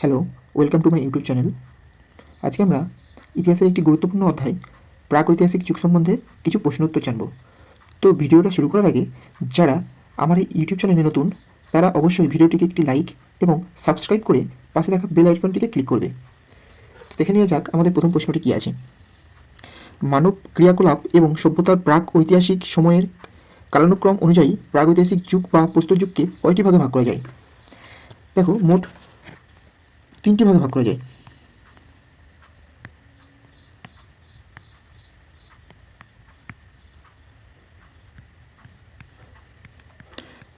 Hello welcome to my YouTube channel আজকে আমরা ইতিহাসের একটি গুরুত্বপূর্ণ অধ্যায়, প্রাক ঐতিহাসিক যুগ সম্বন্ধে কিছু প্রশ্নোত্তর জানব। তো ভিডিওটা শুরু করার আগে, যারা আমার এই ইউটিউব চ্যানেলে নতুন, তারা অবশ্যই ভিডিওটিকে একটি লাইক এবং সাবস্ক্রাইব করে পাশে দেখা বেল আইকনটিকে ক্লিক করবে। তো দেখে নেওয়া যাক আমাদের প্রথম প্রশ্নটি কী আছে। মানব ক্রিয়াকলাপ এবং সভ্যতার প্রাক ঐতিহাসিক সময়ের কালানুক্রম অনুযায়ী প্রাগৈতিহাসিক যুগ বা প্রস্তর যুগকে কয়টি ভাগে ভাগ করা যায়? দেখো, মোট তিনটি ভাগে ভাগ করা যায়।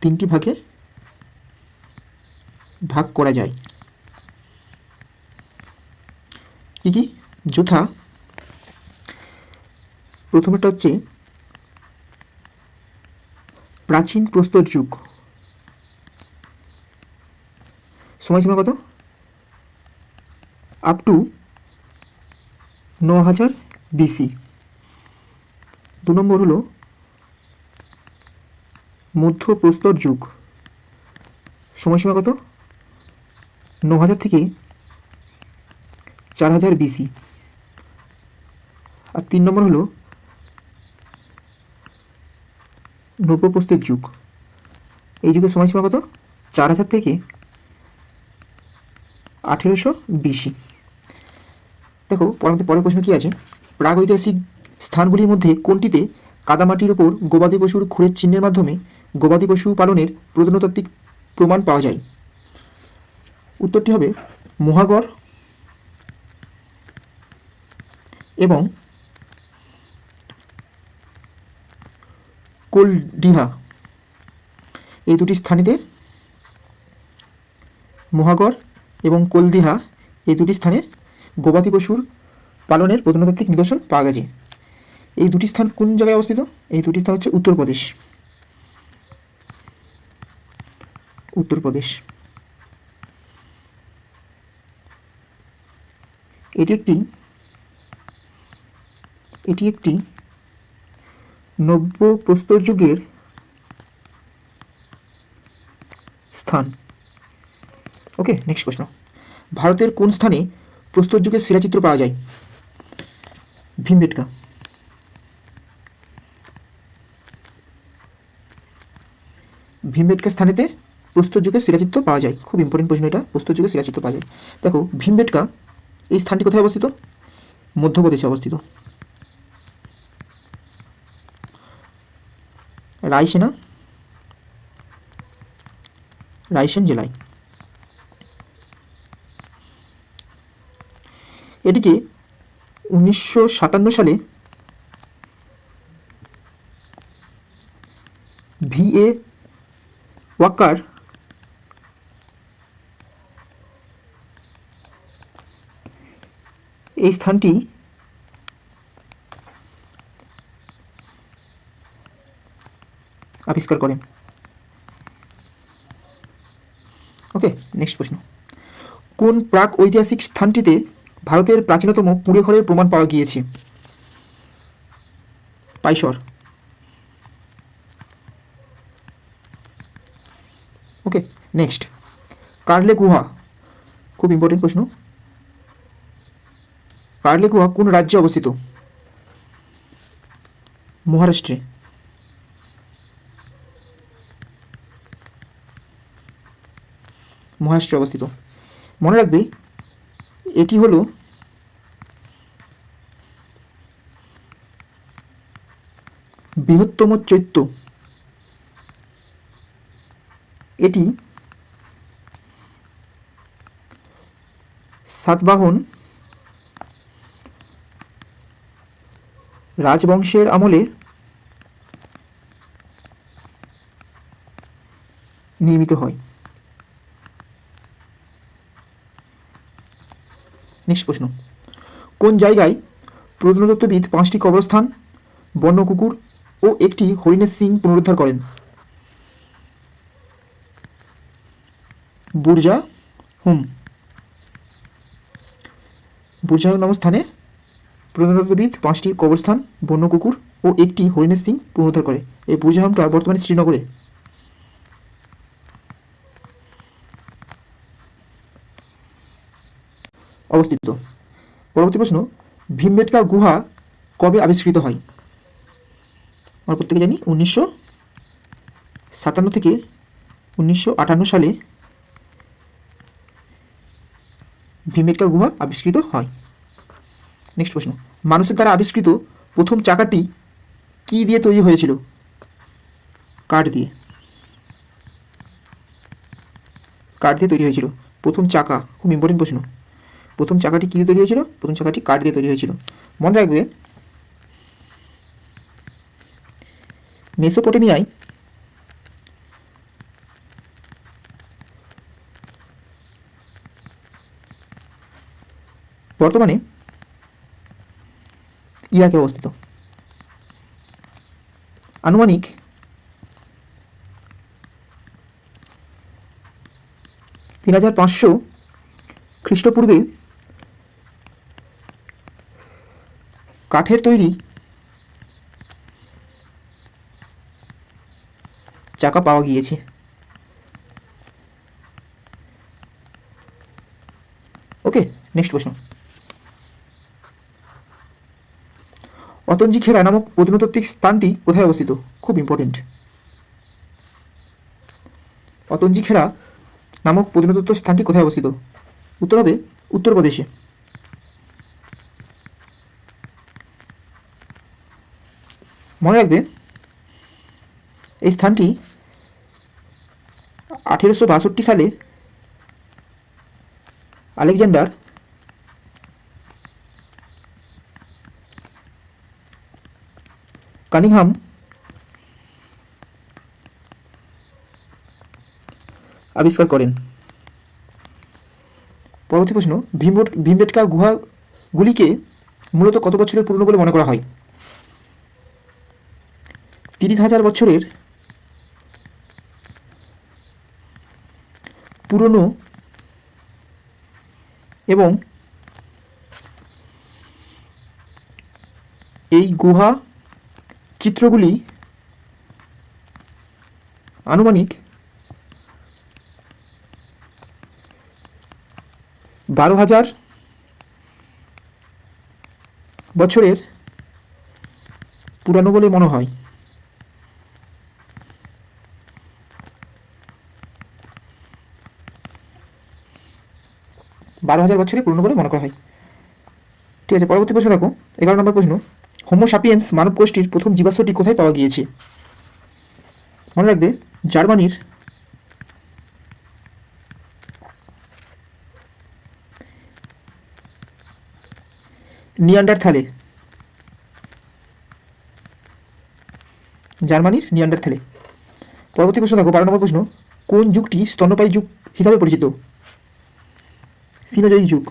তিনটি ভাগে ভাগ করা যায়। কি কি? যথা। প্রথমেটা হচ্ছে প্রাচীন প্রস্তর যুগ। সময়সীমা কত? আপ টু ন হাজার বিসি দু নম্বর হলো মধ্য প্রস্তর যুগ। সময়সীমা কত? ন হাজার থেকে চার হাজার বিসি আর তিন নম্বর হলো নব্যপ্রস্তর যুগ। এই যুগের সময়সীমা কত? চার হাজার থেকে আঠেরোশো বিসি দেখো পরের প্রশ্ন কী আছে? প্রাগৈতিহাসিক স্থানগুলির মধ্যে কোনটিতে কাদামাটির ওপর গবাদি পশুর খুঁড়ের চিহ্নের মাধ্যমে গবাদি পশু পালনের প্রত্নতাত্ত্বিক প্রমাণ পাওয়া যায়? উত্তরটি হবে মহাগড় এবং কোলডিহা। এই দুটি স্থানেতে মহাগড় এবং কোলদিহা এই দুটি স্থানে গবাদি পশুর পালনের প্রত্নতাত্ত্বিক নিদর্শন পাওয়া গেছে। এই দুটি স্থান কোন জায়গায় অবস্থিত? এই দুটি স্থান হচ্ছে উত্তরপ্রদেশ। উত্তরপ্রদেশ। এটি একটি এটি একটি নব্য প্রস্তর যুগের স্থান। ওকে নেক্সট প্রশ্ন। ভারতের কোন স্থানে প্রস্তর যুগের শিলাচিত্র পাওয়া যায়। ভীমবেটকা। ভীমবেটকা স্থানেতে প্রস্তর যুগের শিলাচিত্র পাওয়া যায়। খুব ইম্পর্টেন্ট প্রশ্ন এটা, প্রস্তর যুগের শিলাচিত্র পাওয়া যায়। দেখো, ভীমবেটকা এই স্থানটি কোথায় অবস্থিত? মধ্যপ্রদেশে অবস্থিত। রায়সেনা, রায়সেন জেলায়। এটিকে উনিশশো সাতান্ন সালে ভি এ ওয়াকার এই স্থানটি আবিষ্কার করেন। ওকে নেক্সট প্রশ্ন। কোন প্রাক ঐতিহাসিক স্থানটিতে ভারতের প্রাচীনতম পুড়ে ঘরের প্রমাণ পাওয়া গিয়েছে। পাইসর ওকে, নেক্সট। কার্লে গুহা। খুব ইম্পর্টেন্ট প্রশ্ন। কার্লে গুহা কোন রাজ্যে অবস্থিত? মহারাষ্ট্রে। মহারাষ্ট্রে অবস্থিত। মনে রাখবে, এটি হলো বৃহত্তম চৈত্য। এটি সাতবাহন রাজবংশের আমলে নির্মিত হয়। নেক্সট প্রশ্ন। কোন জায়গায় প্রত্নতত্ত্ববিদ পাঁচটি কবরস্থান, বন্য কুকুর ও একটি হরিণের সিং পুনরুদ্ধার করেন। বুর্জা হুম। বুর্জা নাম স্থানে প্রত্নতত্ত্ববিদ পাঁচটি কবরস্থান বন্য কুকুর ও একটি হরিণের সিং পুনরুদ্ধার করে। এই বুর্জাহামটা বর্তমানে শ্রীনগরে। অবস্থিত। পরবর্তী প্রশ্ন ভীমবেটকা গুহা কবে আবিষ্কৃত হয়? আমরা প্রত্যেকে জানি, উনিশশো সাতান্ন থেকে উনিশশো আটান্ন সালে ভীমবেটকা গুহা আবিষ্কৃত হয়। নেক্সট প্রশ্ন। মানুষের দ্বারা আবিষ্কৃত প্রথম চাকাটি কী দিয়ে তৈরি হয়েছিল? কাঠ দিয়ে। কাঠ দিয়ে তৈরি হয়েছিল। প্রথম চাকা, খুব ইম্পর্টেন্ট প্রশ্ন। প্রথম চাকাটি কী দিয়ে তৈরি হয়েছিল? প্রথম চাকাটি কাঠ দিয়ে তৈরি হয়েছিল। মনে রাখবে মেসোপটেমিয়ায় বর্তমানে ইরাকে অবস্থিত। আনুমানিক তিন হাজার পাঁচশো খ্রিস্টপূর্বে কাঠের তৈরি চাকা পাওয়া গিয়েছে। ওকে নেক্সট প্রশ্ন। অতঞ্জি খেরা নামক প্রত্নতাত্ত্বিক স্থানটি কোথায় অবস্থিত? খুব ইম্পর্টেন্ট অতঞ্জি খেরা নামক প্রত্নতত্ত্ব স্থানটি কোথায় অবস্থিত? উত্তর হবে উত্তরপ্রদেশে মনে রাখবে, এই স্থানটি আঠেরোশো বাষট্টি সালে আলেকজান্ডার কানিংহাম আবিষ্কার করেন। পরবর্তী প্রশ্ন, ভীমবেট ভীমবেটকা গুহাগুলিকে মূলত কত বছরের পুরনো বলে মনে করা হয়? তিরিশ হাজার বছরের পুরনো এবং এই গুহা চিত্রগুলি আনুমানিক বারো হাজার বছরের পুরানো বলে মনে হয়। বারো হাজার বছরের পুরনো বলে মনে করা হয়। ঠিক আছে, পরবর্তী প্রশ্ন দেখো, এগারো নম্বর প্রশ্ন হোমো সাপিয়েন্স মানব গোষ্ঠীর প্রথম জীবাশ্মটি কোথায় পাওয়া গিয়েছে? মনে রাখবে, জার্মানির নিয়ান্ডার থালে জার্মানির নিয়ান্ডার থালে পরবর্তী প্রশ্ন দেখো, বারো নম্বর প্রশ্ন, কোন যুগটি স্তন্যপায়ী যুগ হিসাবে পরিচিত? সিনোজয়ী যুগ।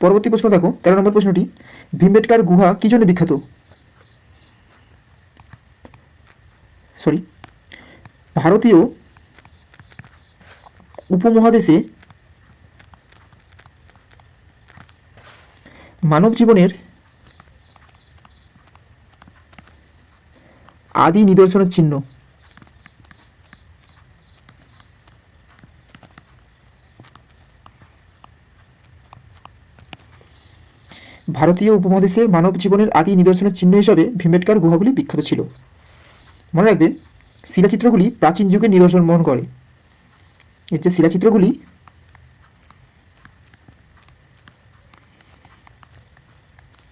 পরবর্তী প্রশ্ন দেখো, তেরো নম্বর প্রশ্নটি, ভীমবেটকার গুহা কি জন্য বিখ্যাত? সরি ভারতীয় উপমহাদেশে মানব জীবনের আদি নিদর্শনের চিহ্ন। ভারতীয় উপমহাদেশে মানব জীবনের আদি নিদর্শনের চিহ্ন হিসাবে ভীমবেটকার গুহাগুলি বিখ্যাত ছিল। মনে রাখবে শিলাচিত্রগুলি প্রাচীন যুগের নিদর্শন বহন করে। এর যে শিলাচিত্রগুলি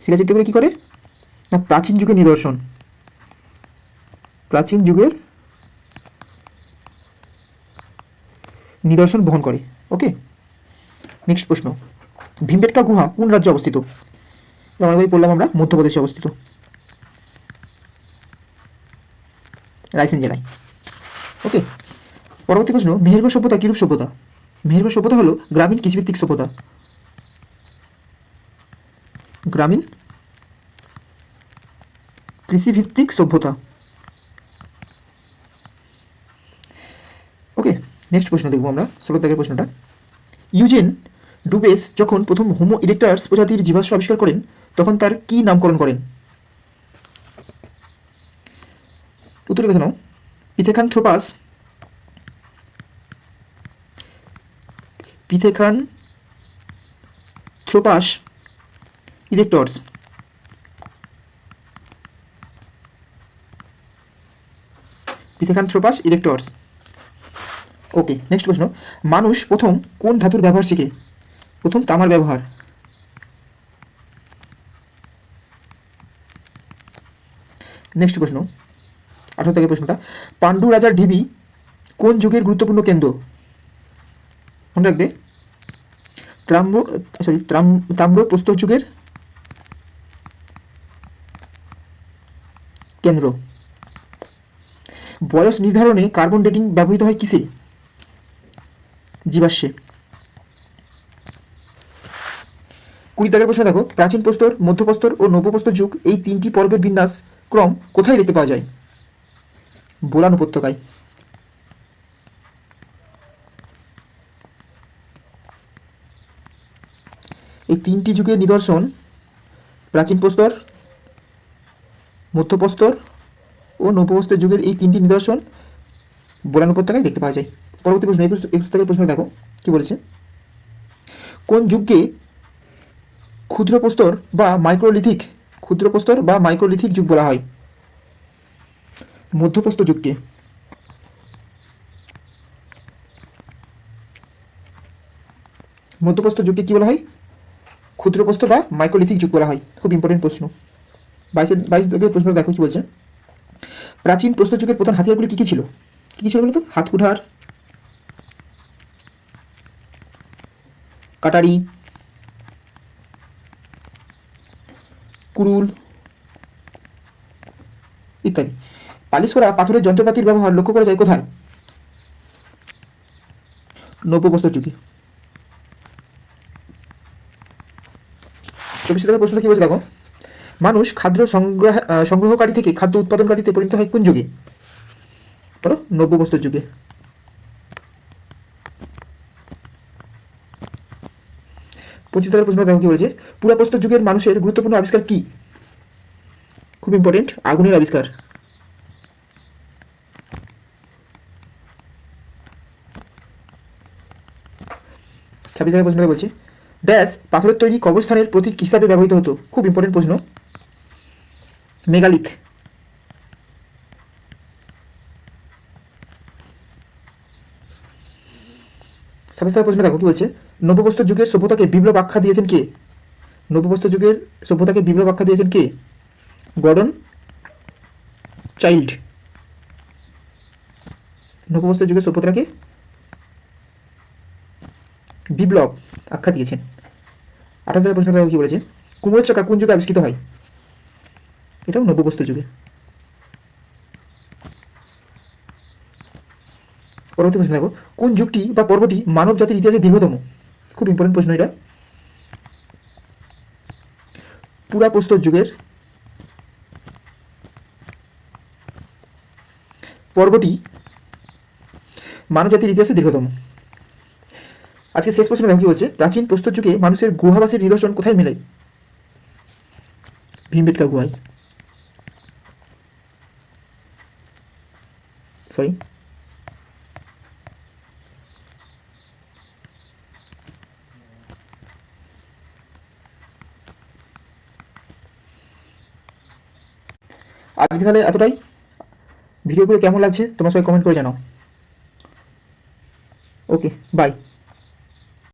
শিলাচিত্রগুলি কি করে? না, প্রাচীন যুগের নিদর্শন। প্রাচীন যুগের নিদর্শন বহন করে। ওকে? নেক্সট প্রশ্ন। ভীমবেটকা গুহা কোন রাজ্যে অবস্থিত? বই পড়লাম আমরা, মধ্যপ্রদেশে অবস্থিত। রায়সেন জেলায়। ওকে? পরবর্তী প্রশ্ন, মেহেরগড় সভ্যতা কিরূপ সভ্যতা? মেহেরগড় সভ্যতা হলো গ্রামীণ কৃষিভিত্তিক সভ্যতা। গ্রামীণ কৃষিভিত্তিক সভ্যতা ওকে নেক্সট প্রশ্ন দেখব আমরা, ষোলো দাগের প্রশ্নটা। ইউজেন ডুবেস যখন প্রথম হোমো ইরেক্টার্স প্রজাতির জীবাশ্ম আবিষ্কার করেন, তখন তার কি নামকরণ করেন? উত্তরে দেখে নাও। পিথেখানথ্রোপাস। পিথেখান থ্রোপাস ইরেক্টরস পিথেখানথ্রোপাস ইরেক্টরস ওকে নেক্সট প্রশ্ন। মানুষ প্রথম কোন ধাতুর ব্যবহার শিখে? প্রথম তামার ব্যবহার। নেক্সট প্রশ্ন। আঠারো থেকে প্রশ্নটা। পাণ্ডু রাজার ঢিবি কোন যুগের গুরুত্বপূর্ণ কেন্দ্র? মনে রাখবে? ত্রাম্র সরি তাম্র প্রস্তর যুগের কেন্দ্র। বয়স নির্ধারণে কার্বন ডেটিং ব্যবহৃত হয় কিসে? জীবাশ্মে কুড়ি দাগের প্রশ্ন দেখো, প্রাচীন প্রস্তর, মধ্যপ্রস্তর ও নব্যপ্রস্তর যুগ, এই তিনটি পর্বের বিন্যাস, ক্রম কোথায় দেখতে পাওয়া যায়? বোলান উপত্যকায়। এই তিনটি যুগের নিদর্শন, প্রাচীন প্রস্তর, মধ্যপ্রস্তর ও নব্যপ্রস্তর যুগের এই তিনটি নিদর্শন বোলান উপত্যকায় দেখতে পাওয়া যায়। পরবর্তী প্রশ্ন, একুশ একুশ থেকে প্রশ্ন দেখো, কি বলেছে? কোন যুগকে ক্ষুদ্র প্রস্তর বা মাইক্রোলিথিক ক্ষুদ্র প্রস্তর বা মাইক্রোলিথিক যুগ বলা হয়? মধ্যপ্রস্তর যুগকে। মধ্যপ্রস্তর যুগকে কি বলা হয়? ক্ষুদ্র প্রস্তর বা মাইক্রোলিথিক যুগ বলা হয়। খুব ইম্পর্টেন্ট প্রশ্ন। বাইশের বাইশ যুগের প্রশ্ন দেখো কি বলছে? প্রাচীন প্রস্তর যুগের প্রধান হাতিয়ারগুলি কী কী ছিল? কী কী ছিল বলতো? হাত কুঠার কাটারি, কুড়ুল ইত্যাদি। পালিশ করা পাথরের যন্ত্রপাতির ব্যবহার লক্ষ্য করা যায় কোথায়? নব্যপ্রস্তর যুগে চব্বিশ টাকার প্রশ্ন কি বলছে দেখো? মানুষ খাদ্য সংগ্রহ সংগ্রহকারী থেকে খাদ্য উৎপাদনকারীতে পরিণত হয় কোন যুগে? বলো নব্যপ্রস্তর যুগে। পঁচিশ টাকার প্রশ্ন দেখো কি বলেছে পুরাপ্রস্তর যুগের মানুষের গুরুত্বপূর্ণ আবিষ্কার কি? খুব ইম্পর্টেন্ট আগুনের আবিষ্কার। ছাব্বিশ টাকার প্রশ্নটা বলছে, ড্যাশ পাথরের তৈরি কবরস্থানের প্রতীক হিসাবে ব্যবহৃত হতো। খুব ইম্পর্টেন্ট প্রশ্ন। মেগালিথ। সাতাশ টাকার প্রশ্ন দেখো, কি বলছে? নবপ্রস্তর যুগের সভ্যতাকে বিপ্লব আখ্যা দিয়েছেন কে? নবপ্রস্তর যুগের সভ্যতাকে বিপ্লব আখ্যা দিয়েছেন কে? Gordon Childe. নবপ্রস্তর যুগের সভ্যতাকে বিপ্লব আখ্যা দিয়েছেন। আঠাশ হাজার প্রশ্ন কি বলেছে? কুমোরের চাকা কোন যুগে আবিষ্কৃত হয়? এটাও নব্যপ্রস্তর যুগে। পরবর্তী প্রশ্ন দেখো, কোন যুগটি বা পর্বটি মানব জাতির ইতিহাসে দীর্ঘতম? খুব ইম্পর্টেন্ট প্রশ্ন এটা। পুরাপ্রস্তর যুগের পর্বটি মানব জাতির ইতিহাসে দীর্ঘতম। আজকে শেষ প্রশ্ন দেখো কি বলছে, প্রাচীন প্রস্তর যুগে মানুষের গুহাবাসের নিদর্শন কোথায় মেলে? ভীমবেটকা গুহায়। সরি আজকে তাহলে এতটাই। ভিডিওগুলো কেমন লাগছে? তোমার সবাই কমেন্ট করে জানাও।